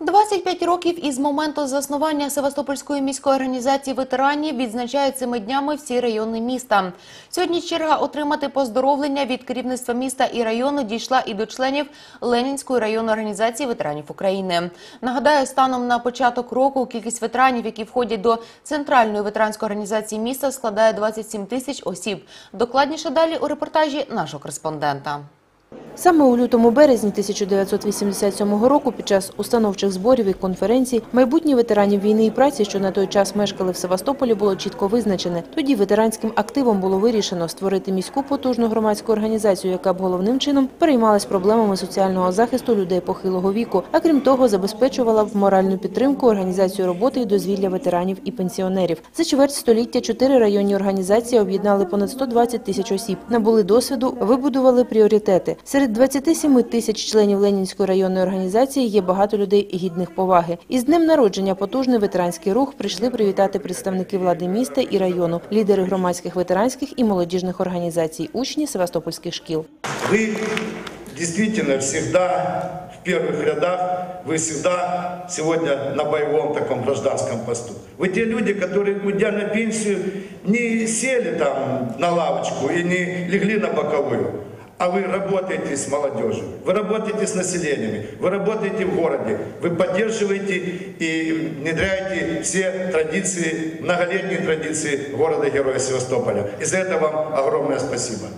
25 років із моменту заснування Севастопольської міської організації ветеранів відзначають цими днями всі райони міста. Сьогодні черга отримати поздоровлення від керівництва міста і району дійшла і до членів Ленінської районної організації ветеранів України. Нагадаю, станом на початок року кількість ветеранів, які входять до центральної ветеранської організації міста, складає 27 тисяч осіб. Докладніше далі у репортажі нашого кореспондента. Саме у лютому-березні 1987 року під час установчих зборів і конференцій майбутні ветеранів війни і праці, що на той час мешкали в Севастополі, було чітко визначене. Тоді ветеранським активом було вирішено створити міську потужну громадську організацію, яка б головним чином переймалась проблемами соціального захисту людей похилого віку, а крім того, забезпечувала б моральну підтримку, організацію роботи і дозвілля ветеранів і пенсіонерів. За чверть століття чотири районні організації об'єднали понад 120 тисяч осіб, набули досвіду, вибудували пріоритети. Серед 27 тисяч членів Ленінської районної організації є багато людей гідних поваги. Із днем народження потужний ветеранський рух прийшли привітати представники влади міста і району, лідери громадських ветеранських і молодіжних організацій, учні севастопольських шкіл. Вы действительно всегда в первых рядах, вы всегда сегодня на боевом таком гражданском посту. Вы те люди, которые, уйдя на пенсию, не сели там на лавочку и не легли на боковую, А вы работаете с молодежью, вы работаете с населением, вы работаете в городе, вы поддерживаете и внедряете все традиции, многолетние традиции города-героя Севастополя. И за это вам огромное спасибо.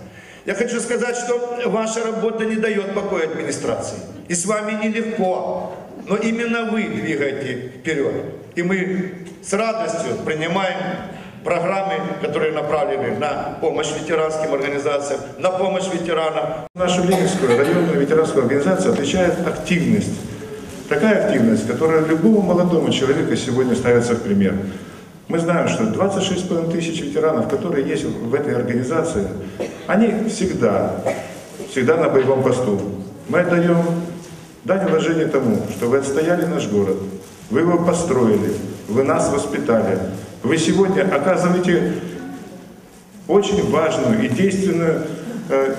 Я хочу сказать, что ваша работа не дает покоя администрации. И с вами нелегко. Но именно вы двигаете вперед. И мы с радостью принимаем программы, которые направлены на помощь ветеранским организациям, на помощь ветеранам. Нашу Ленинскую районную ветеранскую организацию отличает активность. Такая активность, которая любому молодому человеку сегодня ставится в пример. Мы знаем, что 26,5 тысяч ветеранов, которые есть в этой организации, они всегда, всегда на боевом посту. Мы отдаем дань уважения тому, что вы отстояли наш город, вы его построили, вы нас воспитали. Вы сегодня оказываете очень важную и действенную э,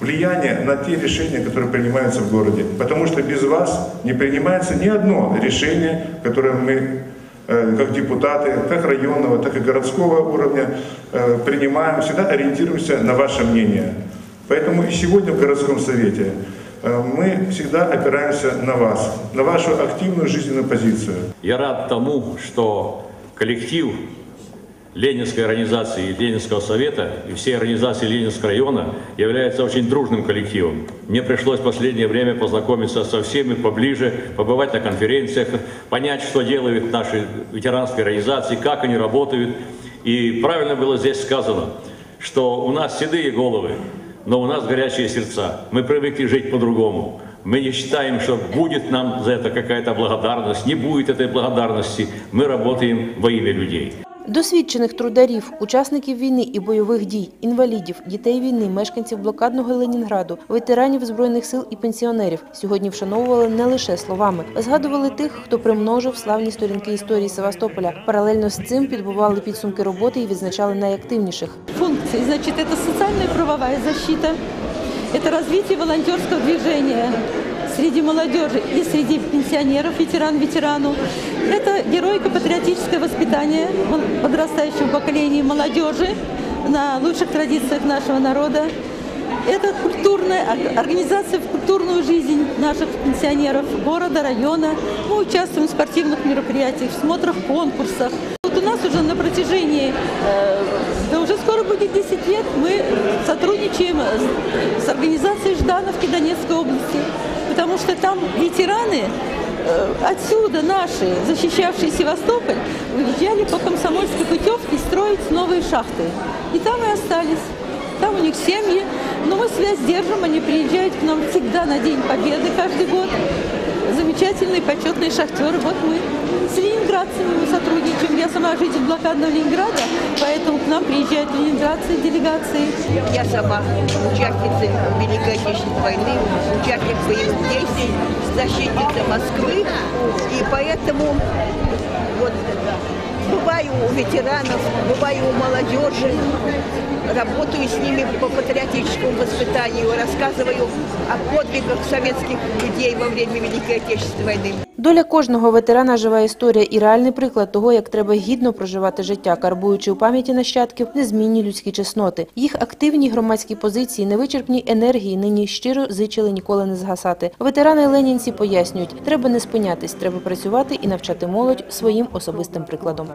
влияние на те решения, которые принимаются в городе. Потому что без вас не принимается ни одно решение, которое мы э, как депутаты, как районного, так и городского уровня э, принимаем, всегда ориентируемся на ваше мнение. Поэтому и сегодня в городском совете мы всегда опираемся на вас, на вашу активную жизненную позицию. Я рад тому, что коллектив Ленинской организации Ленинского совета и всей организации Ленинского района является очень дружным коллективом. Мне пришлось в последнее время познакомиться со всеми поближе, побывать на конференциях, понять, что делают наши ветеранские организации, как они работают. И правильно было здесь сказано, что у нас седые головы, но у нас горячие сердца. Мы привыкли жить по-другому. Мы не считаем, что будет нам за это какая-то благодарность, не будет этой благодарности. Мы работаем во имя людей. Досвідчених трударів, учасників війни і бойових дій, інвалідів, дітей війни, мешканців блокадного Ленінграду, ветеранів збройних сил і пенсіонерів сьогодні вшановували не лише словами, згадували тих, хто примножив славні сторінки історії Севастополя. Паралельно з цим підбували підсумки роботи і відзначали найактивніших. функций. Значит, это социальная и правовая защита, это развитие волонтерского движения среди молодежи и среди пенсионеров, ветеран ветерану. Это героико-патриотическое воспитание подрастающего поколения молодежи на лучших традициях нашего народа. Это культурная ор- организация в культурную жизнь наших пенсионеров города, района. Мы участвуем в спортивных мероприятиях, в смотрах, конкурсах. Вот у нас уже на протяжении, э, да уже скоро будет 10 лет, мы сотрудничаем с, с организацией Ждановки Донецкой области, потому что там ветераны э, отсюда наши, защищавшие Севастополь, уезжали по комсомольской путевке строить новые шахты. И там и остались. Там у них семьи, но мы связь держим, они приезжают к нам всегда на День Победы каждый год. Замечательные, почетные шахтеры. Вот мы с ленинградцами мы сотрудничаем. Я сама житель блокадного Ленинграда, поэтому к нам приезжают ленинградцы, делегации. Я сама участница Великой Отечественной войны, участник боевых действий, защитница Москвы. И поэтому вот Бываю у ветеранов, бываю у молодежи, работаю с ними по патриотическому воспитанию, рассказываю о подвигах советских людей во время Великой Отечественной войны. Доля кожного ветерана – жива історія і реальний приклад того, як треба гідно проживати життя, карбуючи у пам'яті нащадків незмінні людські чесноти. Їх активні громадські позиції, невичерпні енергії нині щиро зичили ніколи не згасати. Ветерани ленінці пояснюють, треба не спинятись, треба працювати і навчати молодь своїм особистим прикладом.